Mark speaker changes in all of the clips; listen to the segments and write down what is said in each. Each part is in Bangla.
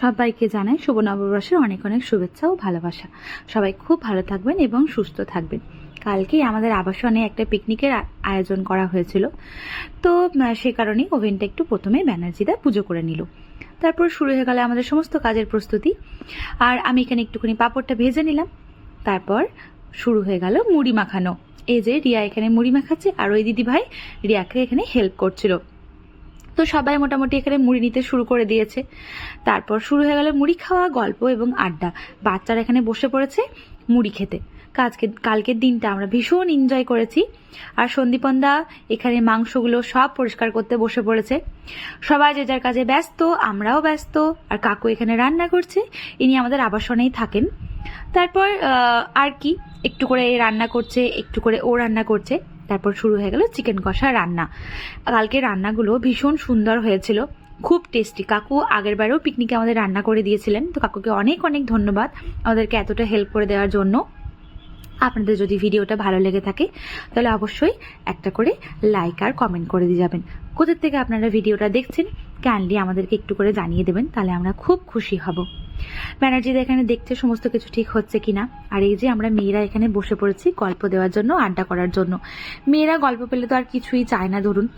Speaker 1: সবাইকে জানাই শুভ নববর্ষের অনেক অনেক শুভেচ্ছা ও ভালোবাসা। সবাই খুব ভালো থাকবেন এবং সুস্থ থাকবেন। কালকে আমাদের আবাসনে একটা পিকনিকের আয়োজন করা হয়েছিল। তো সে কারণেই ওভেনটা একটু প্রথমে ব্যানার্জিদা পুজো করে নিল। তারপর শুরু হয়ে গেল আমাদের সমস্ত কাজের প্রস্তুতি। আর আমি এখানে একটুখানি পাঁপড়টা ভেজে নিলাম। তারপর শুরু হয়ে গেল মুড়ি মাখানো। এই যে, রিয়া এখানে মুড়ি মাখাচ্ছে আর ওই দিদি ভাই রিয়াকে এখানে হেল্প করছিল। তো সবাই মোটামুটি এখানে মুড়ি নিতে শুরু করে দিয়েছে। তারপর শুরু হয়ে গেল মুড়ি খাওয়া, গল্প এবং আড্ডা। বাচ্চারা এখানে বসে পড়েছে মুড়ি খেতে। কাজকে, কালকের দিনটা আমরা ভীষণ এনজয় করেছি। আর সন্দীপন্দা এখানে মাংসগুলো সব পরিষ্কার করতে বসে পড়েছে। সবাই যে যার কাজে ব্যস্ত, আমরাও ব্যস্ত। আর কাকু এখানে রান্না করছে। ইনি আমাদের আবাসনেই থাকেন। তারপর আর কি? একটু করে রান্না করছে, একটু করে ও রান্না করছে। তারপর শুরু হয়ে গেল চিকেন কষা রান্না। কালকে রান্নাগুলো ভীষণ সুন্দর হয়েছিল, খুব টেস্টি। কাকু আগের বারেও পিকনিকে আমাদের রান্না করে দিয়েছিলেন, তো কাকুকে অনেক অনেক ধন্যবাদ আমাদেরকে এতটা হেল্প করে দেওয়ার জন্য। আপনাদের যদি ভিডিওটা ভালো লেগে থাকে, তাহলে অবশ্যই একটা করে লাইক আর কমেন্ট করে দিয়ে যাবেন। কোথার থেকে আপনারা ভিডিওটা দেখছেন কাইন্ডলি আমাদেরকে একটু করে জানিয়ে দেবেন, তাহলে আমরা খুব খুশি হব। ব্যানার্জিদা এখানে দেখছে সমস্ত কিছু ঠিক হচ্ছে কিনা? আর এই যে আমরা মেয়েরা এখানে বসে পড়েছি গল্প দেওয়ার জন্য, আড্ডা করার জন্য। মেয়েরা গল্প পেলে তো আর কিছুই চায় না, ধরুন।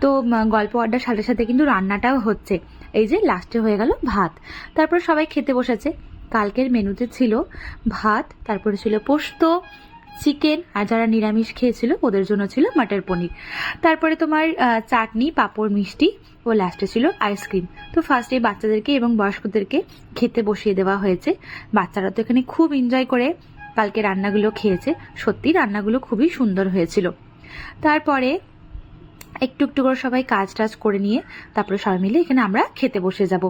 Speaker 1: তো গল্প আড্ডার সাথে সাথে কিন্তু রান্নাটাও হচ্ছে। এই যে লাস্টে হয়ে গেল ভাত। তারপর সবাই খেতে বসেছে। কালকের মেনুতে ছিল ভাত, তারপরে ছিল পোস্ত চিকেন আর যারা নিরামিষ খেয়েছিল, ওদের জন্য ছিল মাটার পনির। তারপরে তোমার চাটনি, পাঁপড়, মিষ্টি ও লাস্টে ছিল আইসক্রিম তো ফার্স্টে বাচ্চাদেরকে এবং বয়স্কদেরকে খেতে বসিয়ে দেওয়া হয়েছে। বাচ্চারা তো এখানে খুব এনজয় করে কালকে রান্নাগুলো খেয়েছে। সত্যি রান্নাগুলো খুবই সুন্দর হয়েছিল। তারপরে একটু একটু করে সবাই কাজ টাজ করে নিয়ে তারপরে সবাই মিলে এখানে আমরা খেতে বসে যাব।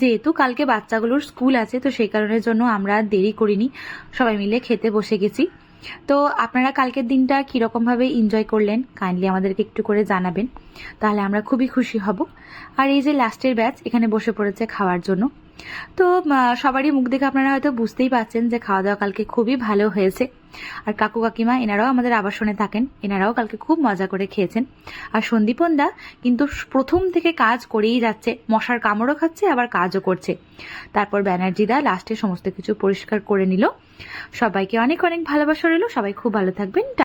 Speaker 1: যেহেতু কালকে বাচ্চাগুলোর স্কুল আছে, তো সেই কারণের জন্য আমরা দেরি করিনি। সবাই মিলে খেতে বসে গেছি। তো আপনারা কালকের দিনটা কীরকমভাবে এনজয় করলেন কাইন্ডলি আমাদেরকে একটু করে জানাবেন। তাহলে আমরা খুবই খুশি হব। আর এই যে লাস্টের ব্যাচ এখানে বসে পড়েছে খাওয়ার জন্য। তো সবারই মুখ দেখে আপনারা হয়তো বুঝতেই পারছেন যে খাওয়া দাওয়া কালকে খুবই ভালো হয়েছে। আর কাকু কাকিমা, এনারাও আমাদের আবাসনে থাকেন, এনারাও কালকে খুব মজা করে খেয়েছেন। আর সন্দীপনদা কিন্তু প্রথম থেকে কাজ করেই যাচ্ছে, মশার কামড়ও খাচ্ছে, আবার কাজও করছে। তারপর ব্যানার্জিদা লাস্টে সমস্ত কিছু পরিষ্কার করে নিল। সবাইকে অনেক অনেক ভালোবাসা রইল, সবাই খুব ভালো থাকবেন।